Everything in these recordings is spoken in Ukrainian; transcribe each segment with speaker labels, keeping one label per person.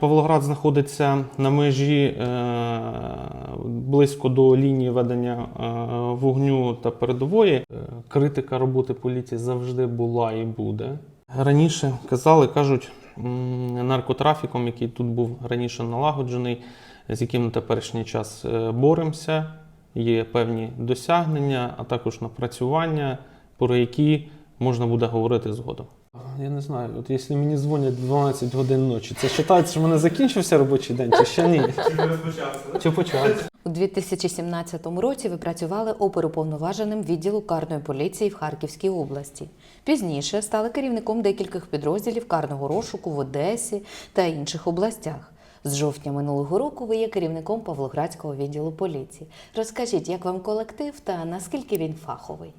Speaker 1: Павлоград знаходиться на межі е, близько до лінії ведення е, вогню та передової. Е, Критика роботи поліції завжди була і буде. Раніше казали, кажуть, наркотрафіком, який тут був раніше налагоджений, з яким на теперішній час боремося. Є певні досягнення, а також напрацювання, про які можна буде говорити згодом. Я не знаю, от якщо мені дзвонять в 12 годин ночі, це вважається, що в мене закінчився робочий день, чи ще ні? Чи почався?
Speaker 2: У 2017 році ви працювали оперуповноваженим відділу карної поліції в Харківській області. Пізніше стали керівником декількох підрозділів карного розшуку в Одесі та інших областях. З жовтня минулого року ви є керівником Павлоградського відділу поліції. Розкажіть, як вам колектив та наскільки він фаховий?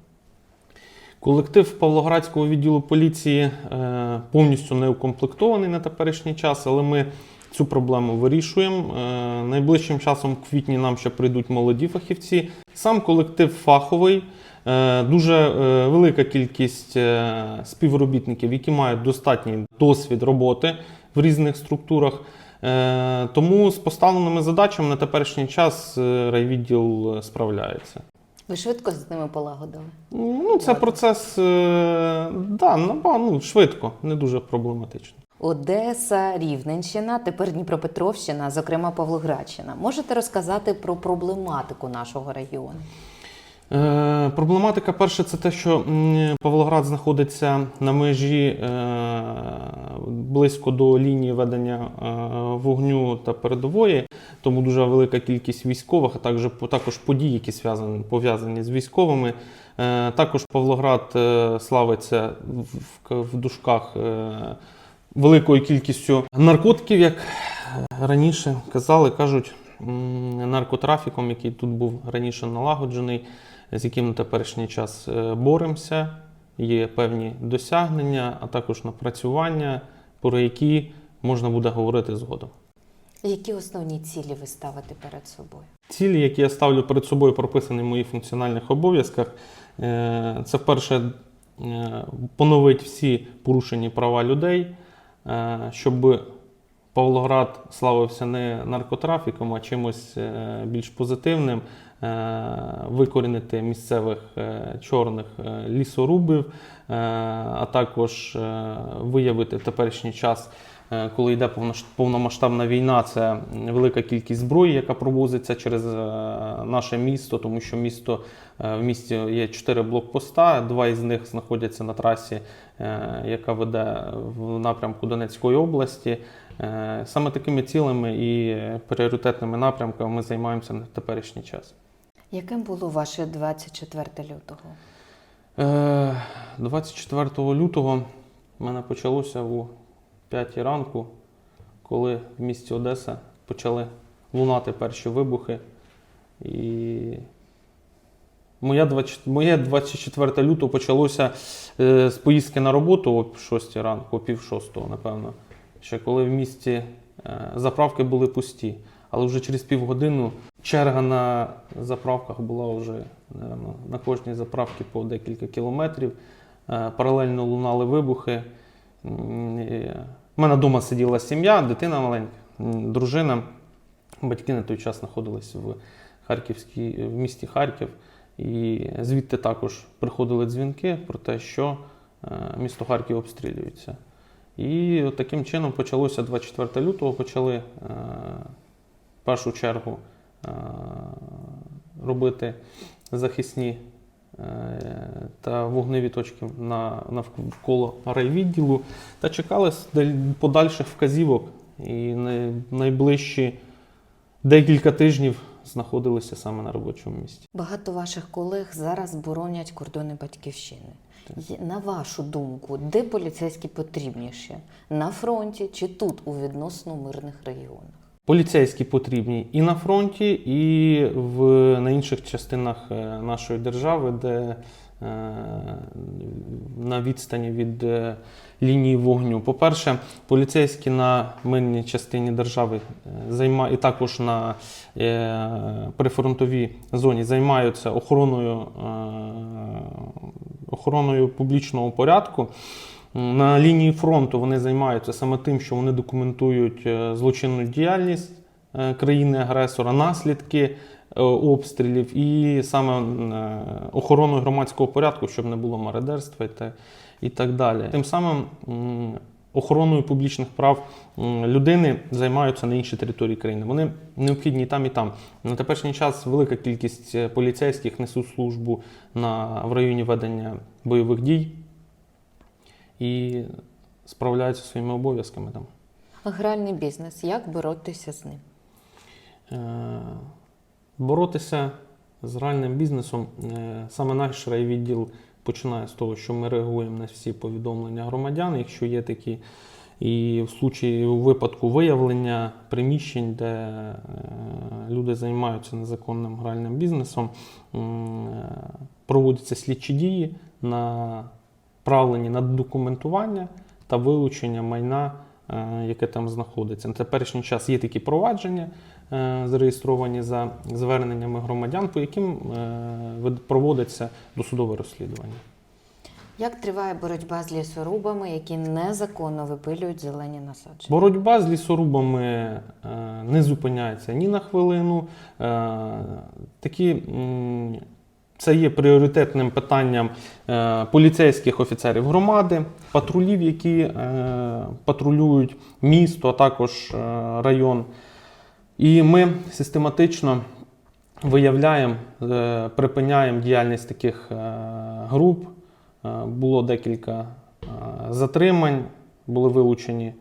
Speaker 1: Колектив Павлоградського відділу поліції е, повністю не укомплектований на теперішній час, але ми цю проблему вирішуємо. Е, Найближчим часом в квітні нам ще прийдуть молоді фахівці. Сам колектив фаховий, е, дуже велика кількість співробітників, які мають достатній досвід роботи в різних структурах. Тому з поставленими задачами на теперішній час райвідділ справляється.
Speaker 2: Ви швидко з ними полагодили?
Speaker 1: Ну, це процес е, да, наба- ну, швидко, не дуже проблематично.
Speaker 2: Одеса, Рівненщина, тепер Дніпропетровщина, зокрема Павлоградщина. Можете розказати про проблематику нашого регіону?
Speaker 1: Е, проблематика перше, це те, що Павлоград знаходиться на межі е, близько до лінії ведення е, вогню та передової, тому дуже велика кількість військових, а також, також подій, які зв'язані- пов'язані з військовими. Також Павлоград славиться в, дужках великою кількістю наркотиків, як раніше казали, кажуть, наркотрафіком, який тут був раніше налагоджений, з яким на теперішній час е, боремося. Є певні досягнення, а також напрацювання, про які можна буде говорити згодом.
Speaker 2: Які основні цілі ви ставите перед собою?
Speaker 1: Цілі, які я ставлю перед собою, прописані в моїх функціональних обов'язках, е, це вперше е, поновити всі порушені права людей, щоб Павлоград славився не наркотрафіком, а чимось е, більш позитивним, е, викорінити місцевих е, чорних лісорубів, а також виявити в теперішній час коли йде повномасштабна війна, це велика кількість зброї, яка провозиться через е, наше місто, тому що місто е, в місті є чотири блокпоста. Два із них знаходяться на трасі, е, яка веде в напрямку Донецької області. Е, Саме такими цілими і пріоритетними напрямками ми займаємося на теперішній час.
Speaker 2: Яким було ваше 24 лютого?
Speaker 1: Е, 24 лютого в мене почалося у 5 ранку, коли в місті Одеса почали лунати перші вибухи. І моя 20 моє 24 лютого почалося е, з поїздки на роботу о 6 ранку, о пів шостого, напевно. Ще коли в місті е, заправки були пусті. Але вже через півгодини черга на заправках була вже напевно, на кожній заправці по декілька кілометрів. Е, Паралельно лунали вибухи. У мене вдома сиділа сім'я, дитина маленька, дружина. Батьки на той час знаходились в Харківській, в місті Харків. І звідти також приходили дзвінки про те, що е, місто Харків обстрілюється. І таким чином почалося 24 лютого, почали е, в першу чергу е, робити захисні та вогневі точки на, навколо райвідділу та чекали подальших вказівок. І най- найближчі декілька тижнів знаходилися саме на робочому місці.
Speaker 2: Багато ваших колег зараз боронять кордони батьківщини. Є- На вашу думку, де поліцейські потрібніше? На фронті чи тут, у відносно мирних регіонах?
Speaker 1: Поліцейські потрібні і на фронті, і в, на інших частинах е, нашої держави, де е, на відстані від е, лінії вогню. По-перше, поліцейські на мирній частині держави е, займа, і також на е, прифронтовій зоні займаються охороною, е, охороною публічного порядку. На лінії фронту вони займаються саме тим, що вони документують е, злочинну діяльність е, країни-агресора, наслідки е, обстрілів і саме охороною громадського порядку, щоб не було мародерства і так, далі. Тим самим охороною публічних прав людини займаються на іншій території країни. Вони необхідні там, і там. На теперішній час велика кількість поліцейських несуть службу на, в районі ведення бойових дій і справляються своїми обов'язками там.
Speaker 2: Гральний бізнес. Як боротися з ним?
Speaker 1: Е, Боротися з гральним бізнесом е, саме наш райвідділ починає з того, що ми реагуємо на всі повідомлення громадян, якщо є такі. І в случаї у випадку виявлення приміщень, де е, люди займаються незаконним гральним бізнесом, проводяться слідчі дії направлені на документування та вилучення майна, е, яке там знаходиться. На теперішній час є такі провадження, е, зареєстровані за зверненнями громадян, по яким е, проводиться досудове розслідування.
Speaker 2: Як триває боротьба з лісорубами, які незаконно випилюють зелені насадження?
Speaker 1: Боротьба з лісорубами не зупиняється ні на хвилину. Такі, це є пріоритетним питанням е, поліцейських офіцерів громади, патрулів, які е, патрулюють місто, а також е, район. І ми систематично виявляємо, припиняємо діяльність таких груп. Було декілька затримань, були вилучені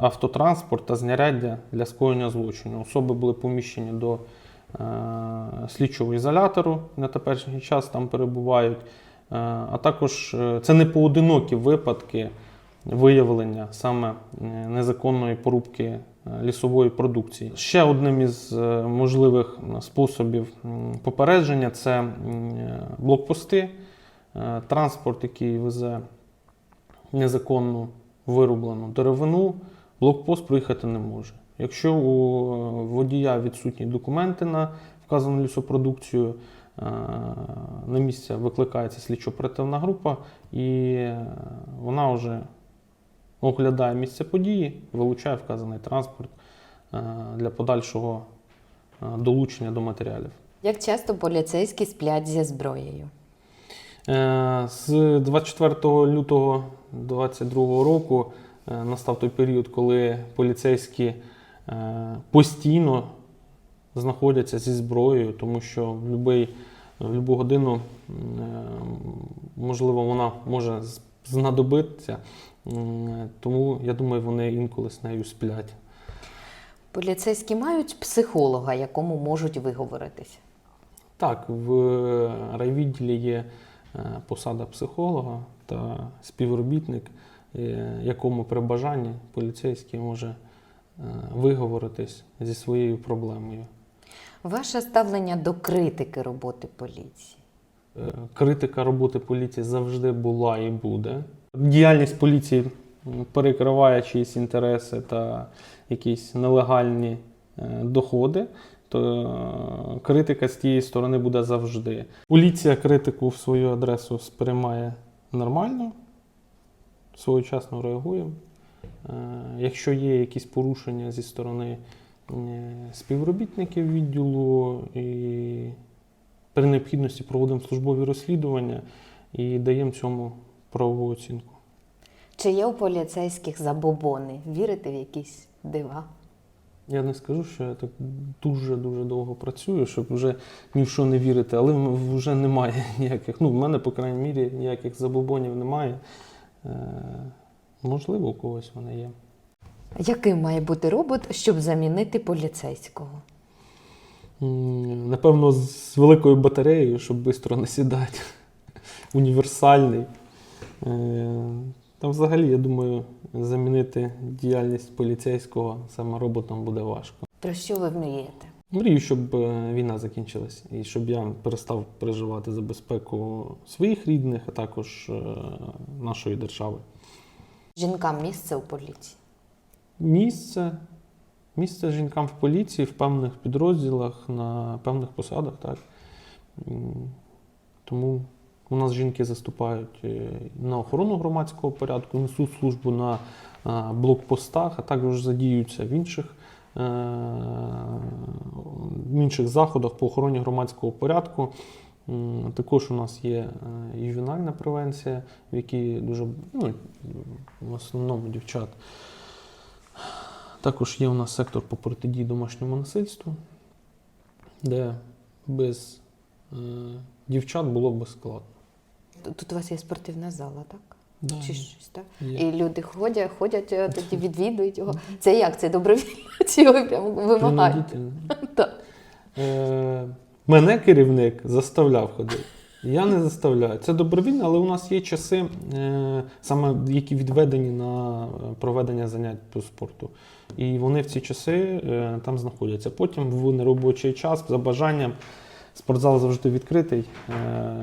Speaker 1: автотранспорт та знаряддя для скоєння злочину. Особи були поміщені до слідчого ізолятору на теперішній час там перебувають. Е, А також е, це не поодинокі випадки виявлення саме е, незаконної порубки е, лісової продукції. Ще одним із е, можливих способів попередження це е, блокпости, Е, транспорт, який везе незаконну вирублену деревину, блокпост проїхати не може. Якщо у е, водія відсутні документи на вказану лісопродукцію, е, на місце викликається слідчо-оперативна група, і е, вона вже оглядає місце події, вилучає вказаний транспорт для подальшого долучення до матеріалів.
Speaker 2: Як часто поліцейські сплять зі зброєю?
Speaker 1: З 24 лютого 2022 року настав той період, коли поліцейські постійно знаходяться зі зброєю, тому що в будь-яку в любу годину, е, можливо, вона може знадобитися. Тому я думаю, вони інколи з нею сплять.
Speaker 2: Поліцейські мають психолога, якому можуть виговоритися.
Speaker 1: Так, в райвідділі є е, посада психолога та співробітник, е, якому при бажанні поліцейський може е, виговоритись зі своєю проблемою.
Speaker 2: Ваше ставлення до критики роботи поліції?
Speaker 1: Е, Критика роботи поліції завжди була і буде. Діяльність поліції перекриває чиїсь інтереси та якісь нелегальні е, доходи, то е, критика з тієї сторони буде завжди. Поліція критику в свою адресу сприймає нормально, своєчасно реагує. Е, Якщо є якісь порушення зі сторони е, співробітників відділу і при необхідності проводимо службові розслідування і даємо цьому правову оцінку.
Speaker 2: Чи є у поліцейських забобони? Вірите в якісь дива?
Speaker 1: Я не скажу, що я так дуже-дуже довго працюю, щоб вже ні в що не вірити, але вже немає ніяких. Ну, в мене, по крайній мірі, ніяких забобонів немає. Можливо, у когось вони є.
Speaker 2: Яким має бути робот, щоб замінити поліцейського?
Speaker 1: Напевно, з великою батареєю, щоб швидко не сідати. Універсальний. Е, Та взагалі, я думаю, замінити діяльність поліцейського саме роботом буде важко.
Speaker 2: Про що ви мрієте?
Speaker 1: Мрію, щоб е, війна закінчилась і щоб я перестав переживати за безпеку своїх рідних, а також е, нашої держави.
Speaker 2: Жінкам місце у поліції?
Speaker 1: Місце, місце жінкам в поліції, в певних підрозділах, на певних посадах, так. Тому У нас жінки заступають е, на охорону громадського порядку, несуть службу на е, блокпостах, а також задіюються в інших, е, в інших заходах по охороні громадського порядку. Також у нас є е, ювенальна превенція, в якій дуже ну, в основному дівчат. Також є у нас сектор по протидії домашньому насильству, де без е, дівчат було б складно.
Speaker 2: Тут у вас є спортивна зала, так?
Speaker 1: Да,
Speaker 2: Чи щось, так?
Speaker 1: є.
Speaker 2: І люди ходять, ходять, е, тоді відвідують його. Це як? Це добровільно? Чи його прямо вимагають? Так.
Speaker 1: Е, мене керівник заставляв ходити. Я не заставляю. Це добровільно, але у нас є часи, е, саме які відведені на проведення занять по спорту. І вони в ці часи е, там знаходяться. Потім в неробочий час, за бажанням, спортзал завжди відкритий. Е,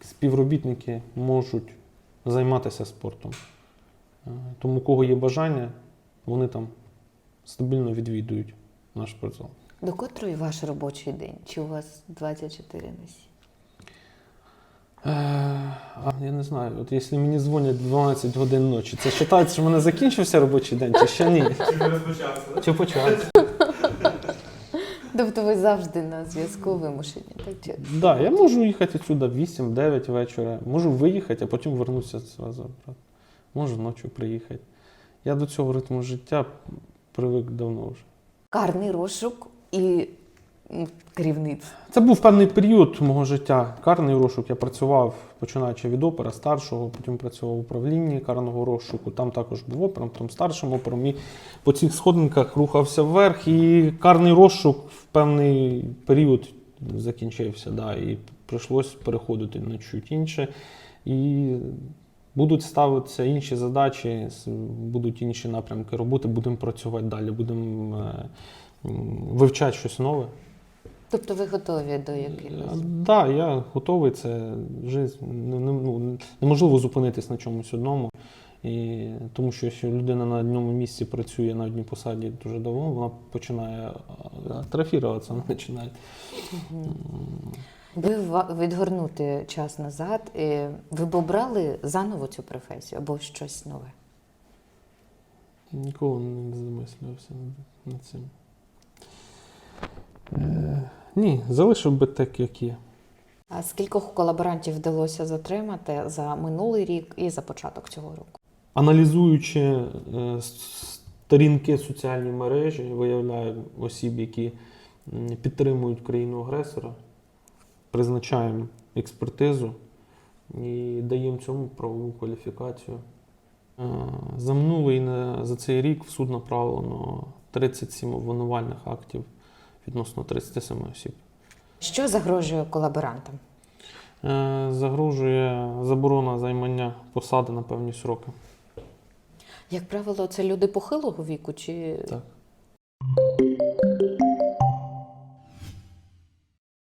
Speaker 1: співробітники можуть займатися спортом. Тому, у кого є бажання, вони там стабільно відвідують наш спортзал.
Speaker 2: До котрої ваш робочий день? Чи у вас 24 на 7?
Speaker 1: Е, а, я не знаю, от якщо мені дзвонять 12 годин ночі, це вважається, що в мене закінчився робочий день, чи ще ні?
Speaker 3: Чи не розпочався?
Speaker 1: Чи почався?
Speaker 2: Тобто ви завжди на зв'язку вимушені, так? Чи...
Speaker 1: Так, да, я можу їхати сюди в 8-9 вечора, можу виїхати, а потім вернутися зразу обратно. Можу ночі приїхати. Я до цього ритму життя привик давно вже.
Speaker 2: Карний розшук і керівництво.
Speaker 1: Це був певний період мого життя. Карний розшук. Я працював, починаючи від опера старшого, потім працював в управлінні карного розшуку. Там також був опером, потім старшим опером. І по цих сходинках рухався вверх. І карний розшук в певний період закінчився. Да, і прийшлось переходити на чуть інше. І будуть ставитися інші задачі, будуть інші напрямки роботи, будемо працювати далі, будемо е, вивчати щось нове.
Speaker 2: Тобто ви готові до якихось?
Speaker 1: Так, да, я готовий. Це жизнь. Ну, неможливо зупинитись на чомусь одному. І, тому що якщо людина на одному місці працює на одній посаді дуже давно, вона починає а, атрофіруватися, вона починає.
Speaker 2: Ви відгорнути час назад, е, ви б обрали заново цю професію або щось нове?
Speaker 1: Ніколи не замислювався над цим. Е, ні, залишив би так, як є.
Speaker 2: А скількох колаборантів вдалося затримати за минулий рік і за початок цього року?
Speaker 1: Аналізуючи е, сторінки соціальні мережі, виявляємо осіб, які підтримують країну-агресора, призначаємо експертизу і даємо цьому правову кваліфікацію. Е, За минулий за цей рік в суд направлено 37 обвинувальних актів відносно 37 осіб.
Speaker 2: Що загрожує колаборантам?
Speaker 1: Е, Загрожує заборона займання посади на певні сроки.
Speaker 2: Як правило, це люди похилого віку чи
Speaker 1: Так.